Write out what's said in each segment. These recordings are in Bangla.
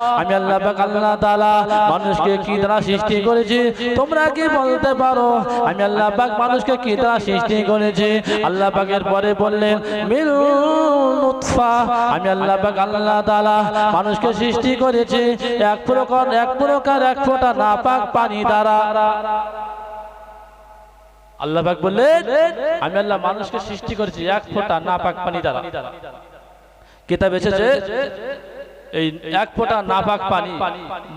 আমি আল্লাহ পাক আল্লাহ তাআলা মানুষকে কি দ্বারা সৃষ্টি করেছি? তোমরা কি বলতে পারো? আমি আল্লাহ পাক মানুষকে কি দ্বারা সৃষ্টি করেছি? আল্লাহ পাকের পরে বললেন মিন নুতফা। আমি আল্লাহ পাক আল্লাহ তাআলা মানুষকে সৃষ্টি করেছি এক প্রকার এক প্রকার, এক ফোঁটা নাপাক পানি দ্বারা। আল্লাহ পাক বললেন, আমি আল্লাহ মানুষকে সৃষ্টি করেছি এক ফোঁটা নাপাক পানি দ্বারা। কিতাব এসেছে এই এক ফোঁটা নাপাক পানি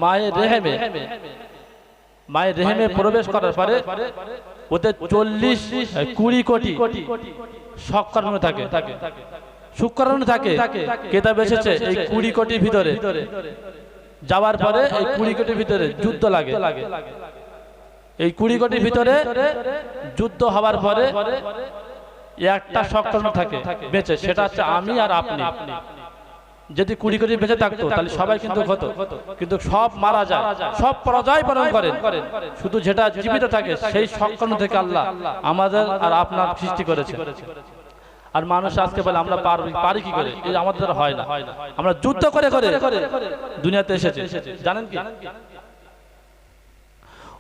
মায়ের রেহেমে মায়ের রেহেমে প্রবেশ করার পরে ওতে চল্লিশ কুড়ি কোটি শুক্রাণু থাকে শুক্রাণু থাকে কেতাব এসেছে এই কুড়ি কোটির ভিতরে। যাওয়ার পরে এই কুড়ি কোটির ভিতরে যুদ্ধ লাগে। এই কুড়ি কোটির ভিতরে যুদ্ধ হওয়ার পরে একটা শুক্রাণু থাকে বেঁচে সেটা হচ্ছে আমি আর আপনি। যদি কুড়ি কুড়ি বেঁচে থাকতো তাহলে সবাই কিন্তু হতো। কিন্তু সব মারা যায় সব পরাজয় পালন করেন। শুধু যেটা জীবিত থাকে সেই সক্ষণ থেকে আল্লাহ আমাদের আর আপনার সৃষ্টি করেছে। আর মানুষ আজকে বলে আমরা পারি কি করে? আমাদের হয় না। আমরা যুদ্ধ করে করে দুনিয়াতে এসেছে। জানেন কি?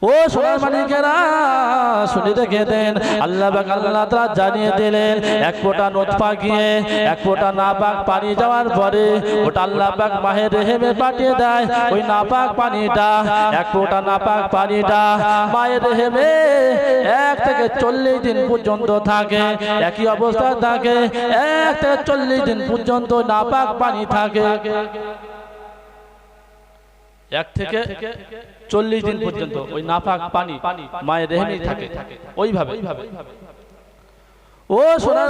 ও সোনার মানিকেরা শুনে রেখে দেন, আল্লাহ আল্লাহ তাআলা জানিয়ে দিলেন, এক ফোঁটা নোটপা গিয়ে এক ফোঁটা নাপাক পানি যাওয়ার পরে ওটা আল্লাহ পাক মাহের রেহেমে পাঠিয়ে দেয়। ওই নাপাক পানিটা, এক ফোঁটা নাপাক পানিটা মায়ের রেহেমে এক থেকে চল্লিশ দিন পর্যন্ত থাকে, একই অবস্থায় থাকে, এক থেকে চল্লিশ দিন পর্যন্ত নাপাক পানি থাকে। এক থেকে চল্লিশ দিন পর্যন্ত ওই নাফাক পানি মায়ের রেহেমি থাকে। ওইভাবে। ও সোনার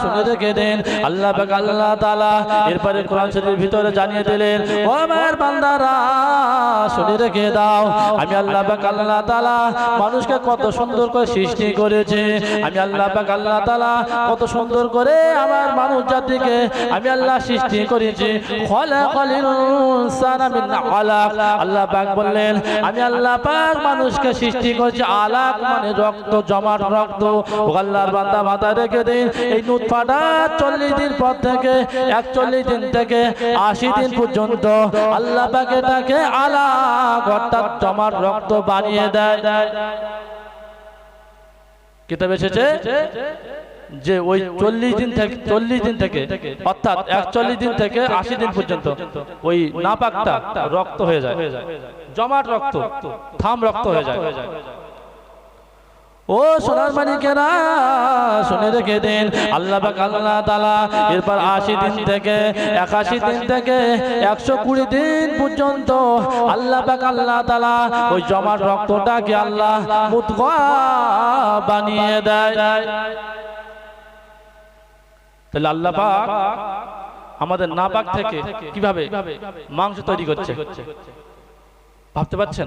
শুনে রেখে দেন। আল্লাহ আল্লাহ এরপরে কোরআন ভিতরে জানিয়ে দিলেন, ও আমার বান্দারা, শুনে রেখে দাও, আমি আল্লাহ আল্লাহ মানুষকে কত সুন্দর করে সৃষ্টি করেছে। আমি আল্লাহ পাক, আল্লাহ তাআলা কত সুন্দর করে আমার মানুষ জাতিকে আমি আল্লাহ সৃষ্টি করেছি। আল্লাহ পাক বললেন, আমি আল্লাহ পাক মানুষকে সৃষ্টি করেছি, আলাক মানে রক্ত, জমাট রক্ত। আল্লাহর বান্দা মাথা রেখে দিন। এই নুৎফাটা চল্লিশ দিন পর থেকে, একচল্লিশ দিন থেকে, আশি দিন পর্যন্ত আল্লাহ পাক এটাকে আলাক অর্থাৎ জমাট রক্ত বানিয়ে দেয়। কিতাব এসেছে? যে ওই চল্লিশ দিন থেকে, চল্লিশ দিন থেকে, অর্থাৎ একচল্লিশ দিন থেকে আশি দিন পর্যন্ত ওই নাপাকটা রক্ত হয়ে যায়। জমাট রক্ত, থাম রক্ত হয়ে যায়। ও সোনার মানিকেরা, শুনে রেখে দিন। আল্লাহ পাক, আল্লাহ তালা এরপর আশি দিন থেকে, একাশি দিন থেকে, একশো কুড়ি দিন পর্যন্ত আল্লাহ পাক, আল্লাহ তালা ওই জমাট রক্তটাকে আল্লাহ বানিয়ে দেয়। তাহলে আল্লাহ পাক আমাদের নাপাক থেকে কীভাবে মাংস তৈরি করছে? ভাবতে পারছেন?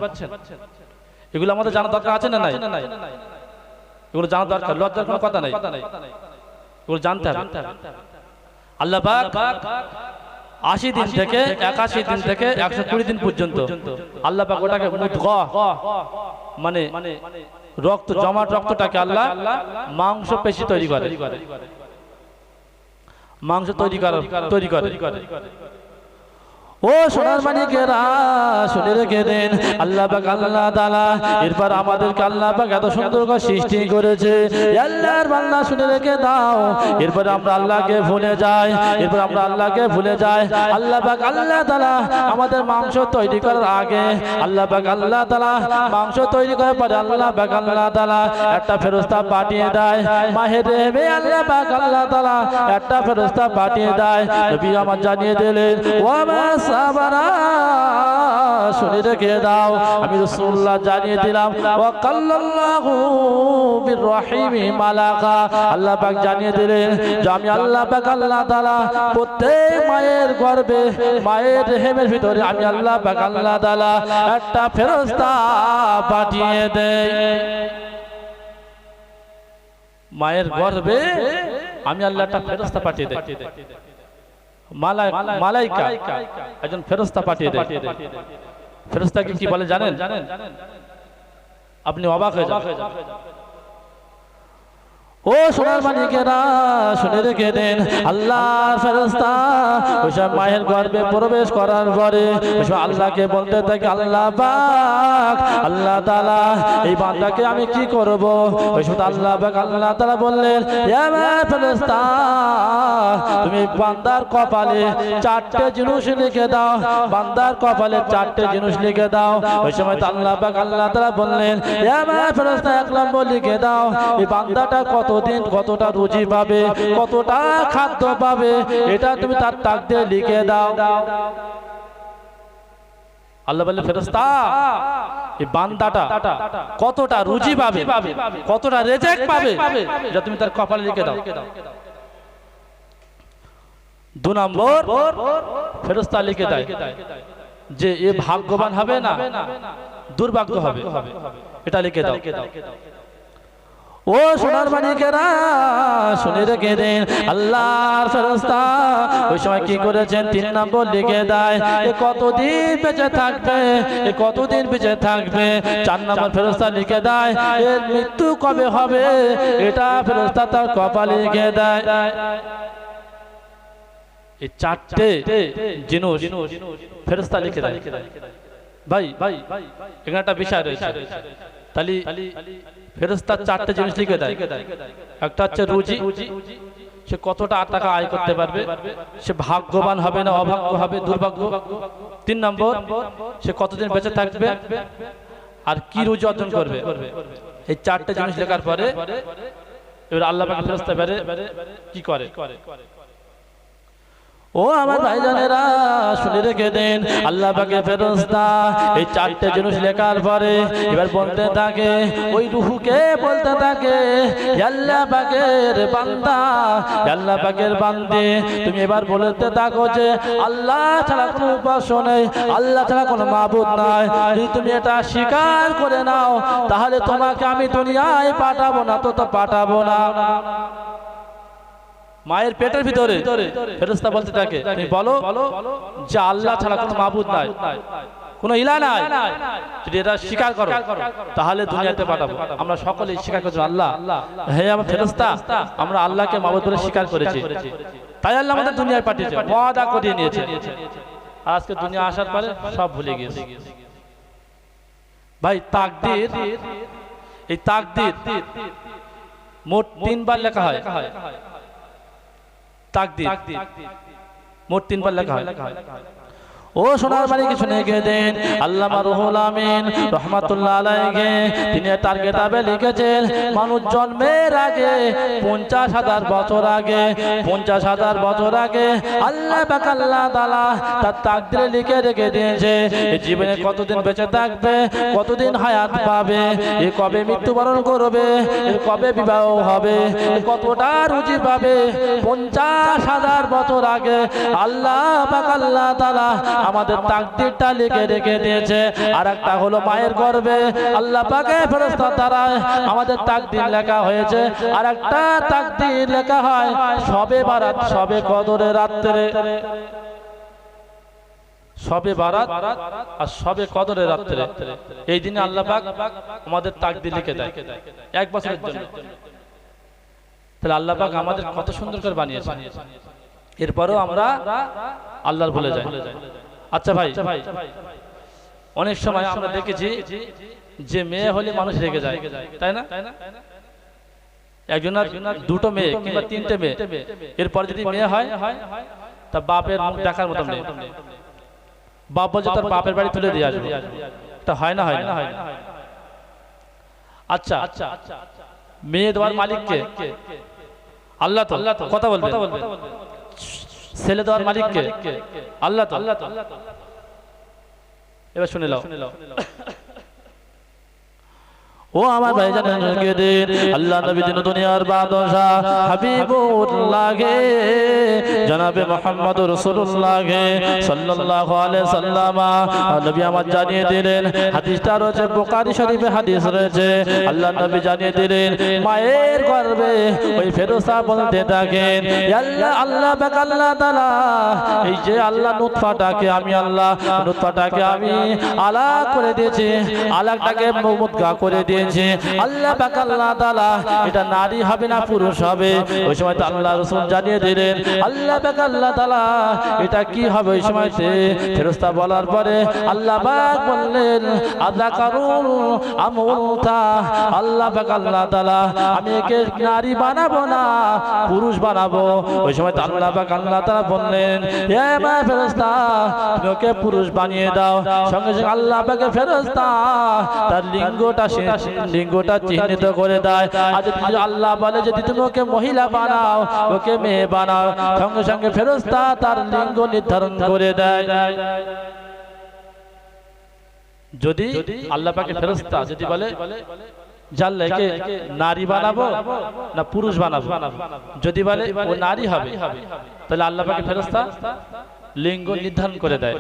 এগুলো আমাদের জানা দরকার আছে না নাই? এগুলো জানা দরকার লজ্জার কোনো কথা নাই। এগুলো জানতে হবে। আল্লাহ পাক আশি দিন থেকে একাশি দিন থেকে একশো কুড়ি দিন পর্যন্ত। আল্লাহ পাক ওটাকে মুদগা মানে রক্ত জমাট রক্তটাকে আল্লাহ মাংস পেশি তৈরি করে। মাংস তৈরি করে। তৈরি করে। ও সোনার মানিকেরা শুনে রেখে দেন। আল্লাহ পাক, আল্লাহ তাআলা এরপর আমাদেরকে আল্লাহ পাক এত সুন্দর করে সৃষ্টি করেছে। আল্লাহর বান্দা শুনে রেখে দাও। এরপর আমরা আল্লাহকে ভুলে যাই। এরপর আমরা আল্লাহকে ভুলে যাই। আল্লাহ পাক, আল্লাহ তাআলা আমাদের মাংস তৈরি করার আগে আল্লাহ পাক, আল্লাহ তাআলা মাংস তৈরি করার পরে আল্লাহ পাক, আল্লাহ তাআলা একটা ফেরেশতা পাঠিয়ে দেয়। মাহের রেবে আল্লাহ পাক, আল্লাহ তাআলা একটা ফেরেশতা পাঠিয়ে দেয়। নবী আমার জানিয়ে দিলেন, ওয়া শুনে রেখে দাও। আমি রাসূলুল্লাহ জানিয়ে দিলাম, ওয়া কাল্লাল্লাহু বির মালাকা। আল্লাহ জানিয়ে দিলেন যে, আমি আল্লাহ পাক, আল্লাহ তাআলা প্রত্যেক মায়ের গর্ভে মায়ের রেহেমের ভিতরে আমি আল্লাহ পাক, আল্লাহ তাআলা একটা ফেরেশতা পাঠিয়ে দেই। মায়ের গর্ভে আমি আল্লাহ একটা পাঠিয়ে দেই। মালাইকা একজন ফেরস্তা পাঠিয়ে দেয়। ফেরস্তাকে কি বলে জানেন? জানেন? আপনি অবাক হয়ে যান ও সোনার মানিকেরা শুনে রেখে দেন। আল্লাহর ফেরস্তা ওইসব মায়ের গর্ভে প্রবেশ করার পরে ওইসব আল্লাহকে বলতে থাকে, আল্লাহ পাক, আল্লাহ তাআলা, এই বান্দাকে আমি কি করব? ওইসব আল্লাহ পাক, আল্লাহ তাআলা বললেন ফেরস্তা তুমি বান্দার কপালে চারটে জিনিস লিখে দাও, বান্দার কপালে চারটে জিনিস লিখে দাও। ওই সময় তো আল্লাহ পাক, আল্লাহ তাআলা বললেন ফেরস্তা এক নম্বর লিখে দাও, এই বান্দাটা কতদিন কতটা রুজি পাবে, কতটা খাদ্য পাবে, এটা তুমি তার তাকতে লিখে দাও। আল্লাহ বলে ফেরস্তা কতটা পাবে তুমি তার কপালে লিখে দাও। দু নম্বর ফেরস্তা লিখে যে এ ভাগ্যবান হবে না, দুর্ভাগ্য হবে। এটা লিখে দাও। ও সোনার মানিকেরা শুনে রেখে দেন। আল্লাহর ফেরস্তা ওই সময় কি করেছেন? তিন নম্বর লিখে দেয়, এ কতদিন বেঁচে থাকবে? এ কতদিন বেঁচে থাকবে? চার নম্বর ফেরস্তা লিখে দেয় এর মৃত্যু কবে হবে? এটা ফেরস্তা তার কপালে লিখে দেয়। এই চারটে জিনিস ফেরস্তা লিখে দেয়। ভাই ভাই, এখানে একটা বিষয় রয়েছে। তাহলে ফেরস্তার চারটে জিনিস লিখে দেয়। একটা হচ্ছে রুজি, সে কতটা টাকা আয় করতে পারবে, সে ভাগ্যবান হবে না অভাগ্য হবে, দুর্ভাগ্য। তিন নম্বর, সে কতদিন বেঁচে থাকবে আর কি রুজি অর্জন করবে। এই চারটে জিনিস লেখার পরে এবার আল্লাহ ফেরস্তা বেড়ে কি করে? ও আমার ভাইজানেরা, শুনে রেখে দেন, আল্লাহ পাকে ফেরস্তা, এই চারটে জিনিস লেখার পরে এবার বলতে থাকে, ওই রুহুকে বলতে থাকে আল্লাহ পাকের বান্দা আল্লাহ পাকের বান্দে, তুমি এবার বলতে থাকো যে, আল্লাহ ছাড়া কোনো উপাস্য নেই, আল্লাহ ছাড়া কোনো মাবুদ নাই। যদি তুমি এটা স্বীকার করে নাও, তাহলে তোমাকে আমি দুনিয়ায় পাঠাবো না, তো তো পাঠাবো না। মায়ের পেটের ভিতরে ফেরেস্তা বলতে থাকে তুমি বলো যে আল্লাহ ছাড়া কোনো মাবুদ নাই, কোনো ইলা নাই। যদি এটা স্বীকার করো, তাহলে দুনিয়াতে পাঠাবো। আমরা সকলেই স্বীকার করছি, আল্লাহ, হে আমার ফেরেস্তা আমরা আল্লাহকে মাবুদ বলে স্বীকার করেছি। তাই আল্লাহ আমাদের দুনিয়ায় পাঠিয়েছে, ওয়াদা করিয়ে নিয়েছে। আজকে দুনিয়া আসার পরে সব ভুলে গিয়েছে। ভাই, তাকদির, এই তাকদির মোট তিনবার লেখা হয়। তাকদির। মোট তিনবার লেখা হয়। ও সোনার বাড়ি কিছু লিখে দেন? আল্লাহ রুহুল আমিন রহমাতুল্লাহ আলাইকে তিনি তার কিতাবে লিখেছেন, মানুষ জন্মের আগে, পঞ্চাশ হাজার বছর আগে, পঞ্চাশ হাজার বছর আগে, আল্লাহ পাক তাআলা তার তাকদিরে লিখে রেখে দিয়েছে জীবনে কতদিন বেঁচে থাকবে, কতদিন হায়াত পাবে, এ কবে মৃত্যুবরণ করবে, এ কবে বিবাহ হবে কতটা রুজি পাবে, পঞ্চাশ হাজার বছর আগে, আল্লাহ পাক তাআলা আমাদের তাকদিরটা লিখে রেখে দিয়েছে। আর একটা হলো মায়ের গর্বে। আল্লাহ পাকে ফেরস্তা দ্বারা আমাদের তাকদির লেখা হয়েছে। আর একটা তাকদির লেখা হয়, সবে বারাত, সবে কদরে রাত্রে। সবে বারাত আর সবে কদরে রাত্রে। এই দিনে আল্লাহ পাক আমাদের তাকদির লিখে দেয়, এক বছরের জন্য। তাহলে আল্লাহ পাক আমাদের কত সুন্দর করে বানিয়েছে। এরপরেও আমরা আল্লাহর ভুলে যাই। আচ্ছা ভাই ভাই। অনেক সময় আমরা দেখেছি যে মেয়ে হলে মানুষ রেগে যায় তাই না? একজন দুটো মেয়ে কিংবা তিনটে মেয়ে। এরপর যদি মেয়ে হয় তা বাপের মুখ দেখার মতো বাপ বলছে তার বাপের বাড়ি তুলে দিয়ে আসবে। তা হয় না হয় না হয় আচ্ছা মেয়ে দেওয়ার মালিককে আল্লাহ তো কথা বলবে। ছেলে দেওয়ার মালিককে। আল্লাহ আল্লাহ এবার শুনে লাও ও আমার ভাই জানেন আল্লাহ নবী দিন। দুনিয়ার বাদশাহ হাবিবুল্লাহ গে জনাবে মোহাম্মদ রাসূলুল্লাহ গে সাল্লাল্লাহু আলাইহি সাল্লাম নবী আমার জানিয়ে দিলেন হাদিসটা রয়েছে বুখারী শরীফে হাদিস রয়েছে আল্লাহ নবী জানিয়ে দিলেন মায়ের গর্ভে ওই ফেরেশতা বলতে থাকেন আল্লাহ আল্লাহ পাক আল্লাহ তাআলা এই যে আল্লাহ নুতফাটাকে আমি আল্লাহ নুতফাটাকে আমি আলাক করে দিয়েছি আলাকটাকে মুদগা করে দিয়ে দিয়েছে আল্লাহ পাক আল্লাহ তাআলা, এটা নারী হবে না পুরুষ হবে? ওই সময় তো আল্লাহ রাসূল জানিয়ে দিলেন, আল্লাহ পাক আল্লাহ তাআলা, এটা কি হবে ওই সময়তে? ফেরেশতা বলার পরে আল্লাহ পাক বললেন আযাকারুন আমউতা আল্লাহ পাক আল্লাহ তাআলা, আমি একে নারী বানাবো না, পুরুষ বানাবো? ওই সময় তো আল্লাহ পাক আল্লাহ তাআলা বললেন, হে মা ফেরেশতা ওকে পুরুষ বানিয়ে দাও। সঙ্গে সঙ্গে আল্লাহ পাকে ফেরেশতা, তার লিঙ্গটা সে লিঙ্গটা চিহ্নিত করে দেয়। আর যদি আল্লাহ বলে, যদি তুমি ওকে মহিলা বানাও, ওকে মেয়ে বানাও, সঙ্গে সঙ্গে ফেরেশতা তার লিঙ্গ নির্ধারণ করে দেয়। যদি আল্লাহ পাকে ফেরেশতা যদি বলে জানলে নারী বানাবো না পুরুষ বানাবো? যদি বলে, ও নারী হবে, তাহলে আল্লাহ পাকে ফেরেশতা লিঙ্গ নির্ধারণ করে দেয়।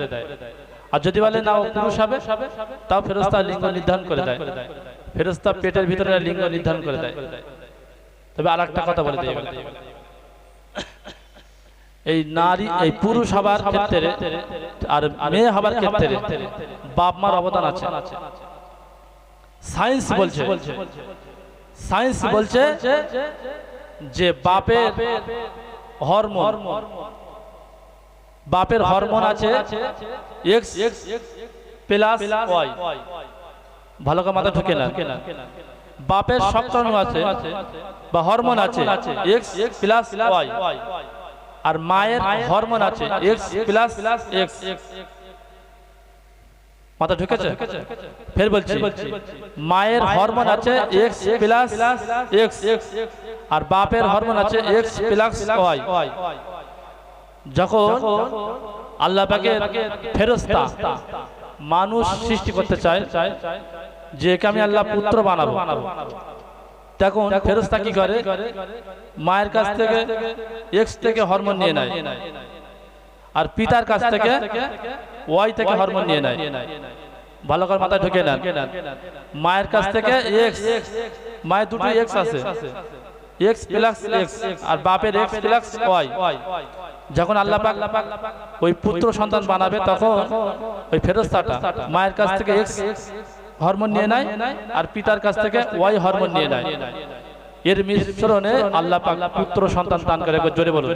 আর যদি বলে, না পুরুষ হবে, তাও ফেরেশতা লিঙ্গ নির্ধারণ করে দেয়। ফেরেশতা পেটের ভিতরে লিঙ্গ নির্ধারণ করে দেয়। তবে আর একটা কথা বলে এবার। এই নারী, এই পুরুষ হবার ক্ষেত্রে আর মেয়ে হবার ক্ষেত্রে বাপ মার অবদান আছে। সায়েন্স বলছে সায়েন্স বলছে যে বাপের হরমোন বাপের হরমোন আছে এক্স প্লাস ওয়াই ভালো করে মাথা ঢুকে না। বাপের শুক্রাণু আছে বা হরমোন আছে এক্স প্লাস ওয়াই আর মায়ের হরমোন আছে এক্স প্লাস এক্স মাথা ঢুকেছে? ফের বলছি। মায়ের হরমোন আছে এক্স প্লাস এক্স আর বাপের হরমোন আছে এক্স প্লাস ওয়াই যখন আল্লাহ পাকে ফেরস্তা মানুষ সৃষ্টি করতে চায় যে একে আমি আল্লাহ পুত্র বানাবো। তখন ফেরস্তা কি করে? মায়ের কাছ থেকে এক্স থেকে হরমোন নিয়ে নেয়। আর পিতার কাছ থেকে ওয়াই থেকে হরমোন নিয়ে নেয়। ভালো করে মাথায় ঢুকে নেন। মায়ের কাছ থেকে এক্স মায়ের দুটো এক্স আছে। এক্স প্লাস এক্স আর বাপের এক্স প্লাস ওয়াই যখন আল্লাহ পাক ওই পুত্র সন্তান বানাবে তখন ওই ফেরস্তাটা মায়ের কাছ থেকে এক্স হরমোন নিয়ে নেয় আর পিতার কাছ থেকে ওয়াই হরমোন নিয়ে নেয়। এর মিশ্রণে আল্লাহ পুত্র সন্তান দান করে। জোরে বলো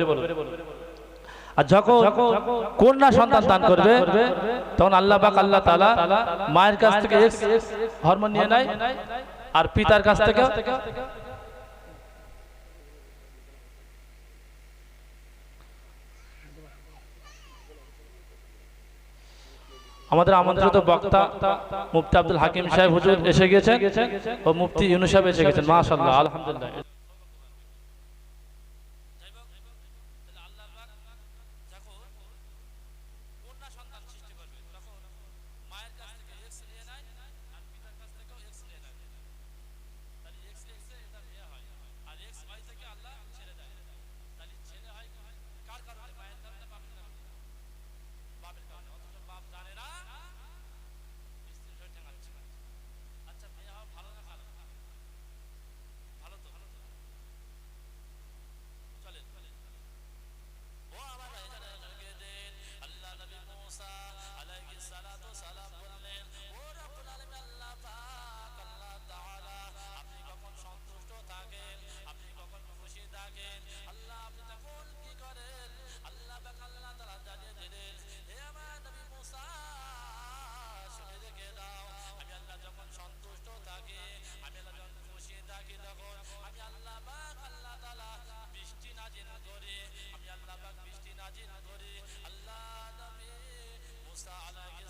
আর যখন কন্যা সন্তান দান করবে, তখন আল্লাহ পাক আল্লাহ তাআলা মায়ের কাছ থেকে হরমোন নিয়ে নেয় আর পিতার কাছ থেকে আমাদের আমন্ত্রিত বক্তা মুফতি আব্দুল হাকিম সাহেব হুজুর এসে গেছেন ও মুফতি ইউনুস সাহেব এসে গেছেন মাশাআল্লাহ, আলহামদুলিল্লাহ। على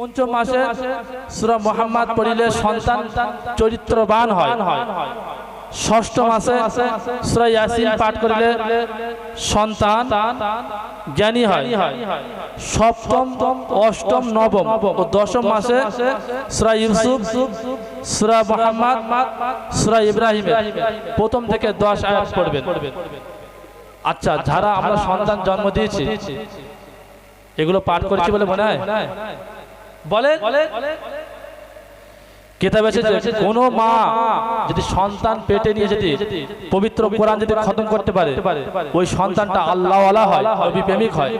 পঞ্চম মাসে সূরা মুহাম্মদ পড়িলে সন্তান চরিত্রবান হয়। ষষ্ঠ মাসে সূরা ইয়াসিন পাঠ করিলে সন্তান জ্ঞানী হয়। সপ্তম, অষ্টম, নবম ও দশম মাসে সূরা ইউসুফ, সুরা মুহাম্মদ, সূরা ইব্রাহিম প্রথম থেকে দশ আয়াত পড়বেন। আচ্ছা যারা আমরা সন্তান জন্ম দিয়েছি, এগুলো পাঠ করেছি বলে মনে হয়? বলে কেতাব এসেছে কোন মা যদি সন্তান পেটে নিয়ে যদি পবিত্র কোরআন যদি খতম করতে পারে ওই সন্তানটা আল্লাহওয়ালা হয় নবী প্রেমিক হয়।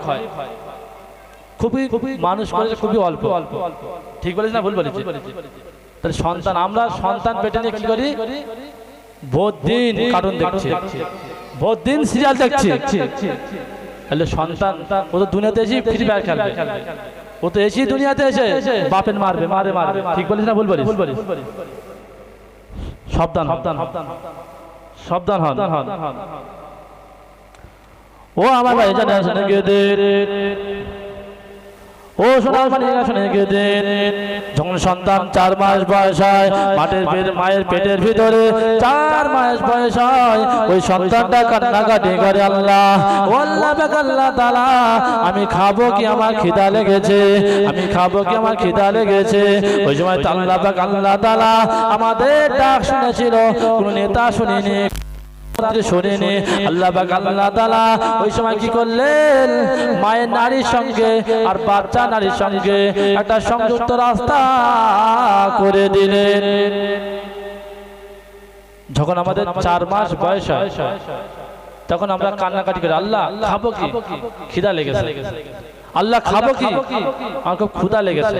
খুবই খুবই মানুষ করেছে খুবই অল্প। অল্প। ঠিক বলেছি না ভুল বলেছি তাহলে সন্তান আমরা সন্তান পেটে নিয়ে কি করি? ভোর দিন কার্টুন দেখছি। ভোর দিন সিরিয়াল দেখছি। তাহলে সন্তান ও তো দুনিয়াতে এসে ফ্রি ফায়ার খেলবে। ও তো এসেই দুনিয়াতে এসে। বাপেন মারবে মারে মারবে ঠিক বলিস না ভুল বলিস? সাবধান সাবধান সাবধান হন। ও আমার ভাই জানে আছে গিয়ে দে ও সোনার মানে শুনে গিয়ে যখন সন্তান চার মাস বয়স হয় মাঠের মায়ের পেটের ভিতরে চার মাস বয়স হয়, ওই সন্তানটা কান্নাকাটি করে, আল্লাহ, ও আল্লাহ তাআলা, আমি খাব কি আমার খিদা লেগেছে? আমি খাব কি আমার খিদা লেগেছে? ওই সময় আল্লাহ আল্লাহ তাআলা আমাদের ডাক শুনেছিল, কোন নেতা শুনিনি। শোনেনি আল্লাহ পাক আল্লাহ তাআলা ওই সময় কি করলেন? মায়ের নারীর সঙ্গে আর বাচ্চা নারীর সঙ্গে একটা সংযুক্ত রাস্তা করে দিলেন। যখন আমাদের চার মাস বয়স হয় তখন আমরা কান্নাকাটি করি আল্লাহ খাব কি? খিদা লেগেছে। আল্লাহ খাব কি? আমার খুব ক্ষুদা লেগেছে।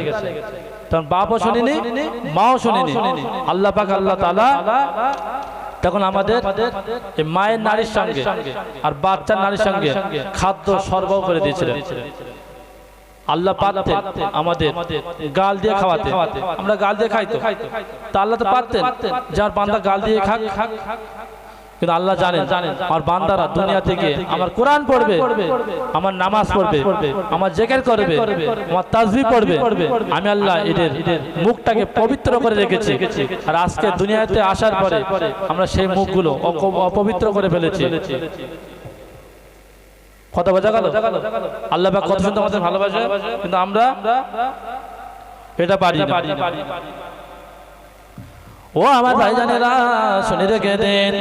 তখন বাপও শুনিনি মাও শুনিনি। আল্লাহ পাক আল্লাহ তাআলা তখন আমাদের মায়ের নারীর সঙ্গে আর বাচ্চার নারীর সঙ্গে খাদ্য সরবরাহ করে দিয়েছিলেন। আল্লাহ পারতেন আমাদের গাল দিয়ে খাওয়াতে আমরা গাল দিয়ে খাইতো। তা আল্লাহ তো পারতেন যার বান্দা গাল দিয়ে খাক। কিন্তু আল্লাহ জানেন আমার বান্দারা দুনিয়া থেকে আমার কোরআন পড়বে আমার নামাজ পড়বে আমার জেকের করবে আমার তাজবি পড়বে। আমি আল্লাহ এদের মুখটাকে পবিত্র করে রেখেছি। আর আজকে দুনিয়াতে আসার পরে আমরা সেই মুখগুলো অপবিত্র করে ফেলেছি। কথা বোঝা গেল? আল্লাহ কত সুন্দর আমাদের ভালোবাসে। কিন্তু আমরা এটা পারি না। ও আমার ভাইজানেরা শুনে রেখে দেন।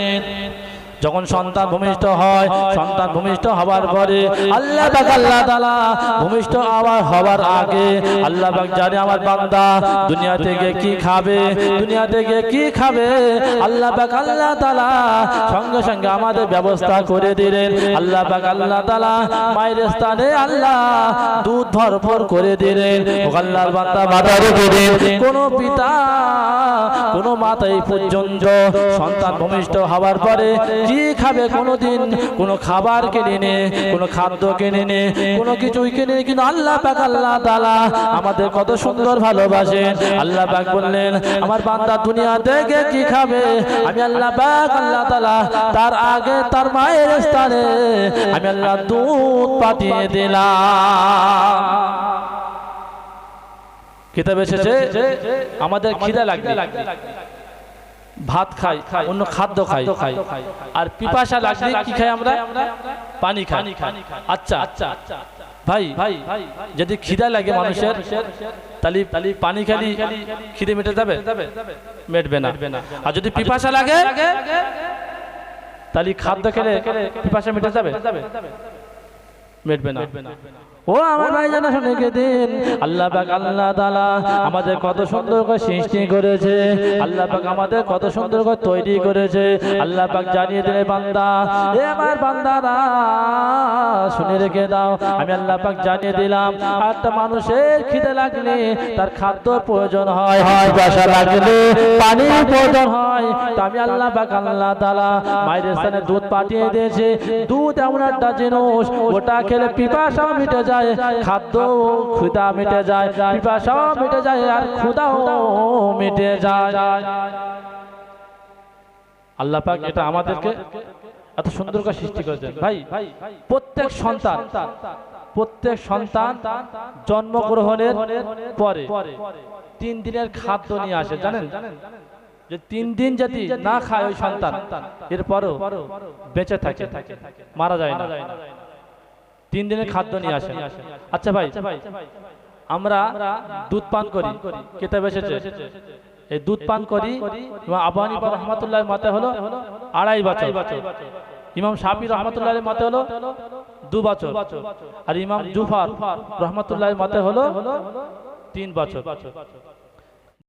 যখন সন্তান ভূমিষ্ঠ হয়, সন্তান ভূমিষ্ঠ হবার পরে আল্লাহ পাক আল্লাহ তাআলা ভূমিষ্ঠ আবার হবার আগে আল্লাহ পাক জানে আমার বান্দা দুনিয়া থেকে কি খাবে, দুনিয়া থেকে কি খাবে। আল্লাহ পাক আল্লাহ তাআলা সঙ্গে সঙ্গে আমাদের ব্যবস্থা করে দিলেন। আল্লাহ পাক আল্লাহ তাআলা মায়ের স্থানে আল্লাহ দুধ ভরপুর করে দিলেন। আল্লাহর বান্দা রেখে দিন কোন পিতা, কোন মাতা এই পর্যন্ত সন্তান ভূমিষ্ঠ হওয়ার পরে কি খাবে কোনোদিন কোনো খাবার কিনে নে কোনো খাদ্য কিনে নে কোনো কিছুই কিনে নে, কিন্তু আল্লাহ পাক আল্লাহ তাআলা আমাদের কত সুন্দর ভালোবাসেন। আল্লাহ পাক বললেন আমার বান্দা দুনিয়া থেকে কি খাবে? আমি আল্লাহ পাক আল্লাহ তাআলা তার আগে তার মায়ের স্থানে আমি আল্লাহ দুধ পাঠিয়ে দিলাম। কিতাব এসেছে আমাদের খিদা লাগবে। ভাত খাই অন্য খাদ্য খাই। খাই। আর পিপাসা লাগলে কি খাই আমরা? পানি খাই। আচ্ছা। আচ্ছা ভাই ভাই যদি খিদা লাগে মানুষের তাহলে তাহলে পানি খালি খিদে মেটে যাবে? মেটবে না। আর যদি পিপাসা লাগে তাহলে খাদ্য খেলে পিপাসা মেটে যাবে? মেটবে না। ও আমার ভাই জানা শুনে কে দিন। আল্লাহ পাক আল্লাহ তাআলা আমাদের কত সুন্দর করে সৃষ্টি করেছে। আল্লাহ পাক আমাদের কত সুন্দর করে তৈরি করেছে। আল্লাহ পাক জানিয়ে দিলে বান্দা এ আমার বান্দারা শুনে রেখে দাও। আমি আল্লাহ পাক জানিয়ে দিলাম একটা মানুষের খিদে লাগলে তার খাদ্য প্রয়োজন হয়। হয় বাসা লাগলে পানি প্রয়োজন হয়। তা আমি আল্লাহ পাক আল্লাহ তাআলা মায়ের স্থানে দুধ পাঠিয়ে দিয়েছে। দুধ এমন একটা জিনিস ওটা খেলে পিপাসাও মিটে যায়। খাদ্য ক্ষুধা মিটে যায় পিপাসাও মিটে যায়, আর ক্ষুধাও মিটে যায়। আল্লাহ পাক এটা আমাদেরকে এত সুন্দর করে সৃষ্টি করেছেন। ভাই, প্রত্যেক সন্তান প্রত্যেক সন্তান জন্মগ্রহণের পরে তিন দিনের খাদ্য নিয়ে আসে, জানেন? যে তিন দিন যদি না খায় ওই সন্তান, এরপরও বেঁচে থাকে, মারা যায় না। তিন দিনের খাদ্য নিয়ে আসে আচ্ছা ভাই আমরা দুধ পান করি। কেতাব এসেছে এই দুধ পান করি আবানি রহমতুল্লাহ মতে হলো আড়াই বছর। ইমাম শাফি রহমতুল্লাহ মতে হলো দু বছর। আর ইমাম জুফার রহমতুল্লাহ মতে হলো তিন বছর।